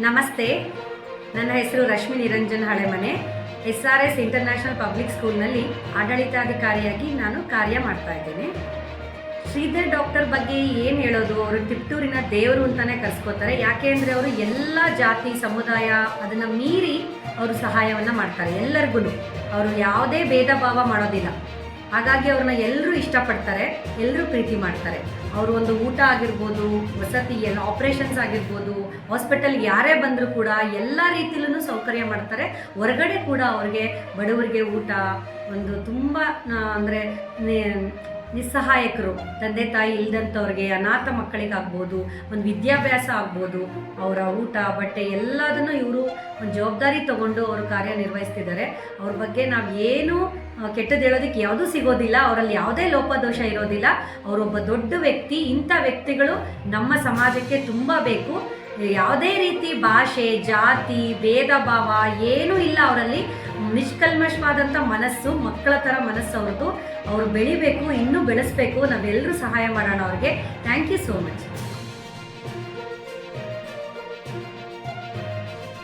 ನಮಸ್ತೆ. ನನ್ನ ಹೆಸರು Rashmi Niranjan Halemane. S R S international public ಸ್ಕೂಲ್ನಲ್ಲಿ ಆಡಳಿತಾಧಿಕಾರಿಯಾಗಿ ನಾನು ಕಾರ್ಯ ಮಾಡ್ತಾ ಇದ್ದೇನೆ. ಶ್ರೀಧರ್ ಡಾಕ್ಟರ್ ಬಗ್ಗೆ ಏನು ಹೇಳೋದು? ಅವರು ತಿಪ್ಟೂರಿನ ದೇವರು ಅಂತಲೇ ಕರೆಸ್ಕೋತಾರೆ. ಯಾಕೆ ಅಂದರೆ ಅವರು ಎಲ್ಲ ಜಾತಿ, ಸಮುದಾಯ ಅದನ್ನು ಮೀರಿ ಅವರು ಸಹಾಯವನ್ನು ಮಾಡ್ತಾರೆ ಎಲ್ಲರಿಗೂ ಅವರು ಯಾವುದೇ ಭೇದ ಭಾವ ಮಾಡೋದಿಲ್ಲ. ಹಾಗಾಗಿ ಅವ್ರನ್ನ ಎಲ್ಲರೂ ಇಷ್ಟಪಡ್ತಾರೆ ಎಲ್ಲರೂ ಪ್ರೀತಿ ಮಾಡ್ತಾರೆ. ಅವರು ಒಂದು ಊಟ ಆಗಿರ್ಬೋದು, ವಸತಿ ಎಲ್ಲ ಆಪ್ರೇಷನ್ಸ್ ಆಗಿರ್ಬೋದು ಹಾಸ್ಪಿಟಲ್ಗೆ ಯಾರೇ ಬಂದರೂ ಕೂಡ ಎಲ್ಲ ರೀತಿಲೂ ಸೌಕರ್ಯ ಮಾಡ್ತಾರೆ. ಹೊರಗಡೆ ಕೂಡ ಅವ್ರಿಗೆ ಬಡವರಿಗೆ ಊಟ ಒಂದು ತುಂಬ ಅಂದರೆ ನಿಸ್ಸಹಾಯಕರು, ತಂದೆ ತಾಯಿ ಇಲ್ದಂಥವ್ರಿಗೆ ಅನಾಥ ಮಕ್ಕಳಿಗಾಗ್ಬೋದು, ಒಂದು ವಿದ್ಯಾಭ್ಯಾಸ ಆಗ್ಬೋದು, ಅವರ ಊಟ, ಬಟ್ಟೆ ಎಲ್ಲದನ್ನು ಇವರು ಒಂದು ಜವಾಬ್ದಾರಿ ತಗೊಂಡು ಅವರು ಕಾರ್ಯನಿರ್ವಹಿಸ್ತಿದ್ದಾರೆ. ಅವ್ರ ಬಗ್ಗೆ ನಾವು ಏನು ಕೆಟ್ಟದ್ದು ಹೇಳೋದಕ್ಕೆ ಯಾವುದೂ ಸಿಗೋದಿಲ್ಲ, ಅವರಲ್ಲಿ ಯಾವುದೇ ಲೋಪದೋಷ ಇರೋದಿಲ್ಲ. ಅವರೊಬ್ಬ ದೊಡ್ಡ ವ್ಯಕ್ತಿ, ಇಂಥ ವ್ಯಕ್ತಿಗಳು ನಮ್ಮ ಸಮಾಜಕ್ಕೆ ತುಂಬ ಬೇಕು. ಯಾವುದೇ ರೀತಿ ಭಾಷೆ, ಜಾತಿ, ಭೇದ ಭಾವ ಏನೂ ಇಲ್ಲ ಅವರಲ್ಲಿ. ನಿಷ್ಕಲ್ಮಶವಾದಂಥ ಮನಸ್ಸು, ಮಕ್ಕಳ ಥರ ಮನಸ್ಸು ಅವ್ರದ್ದು. ಅವರು ಬೆಳಿಬೇಕು, ಇನ್ನೂ ಬೆಳೆಸ್ಬೇಕು. ನಾವೆಲ್ಲರೂ ಸಹಾಯ ಮಾಡೋಣ ಅವ್ರಿಗೆ. Thank you so much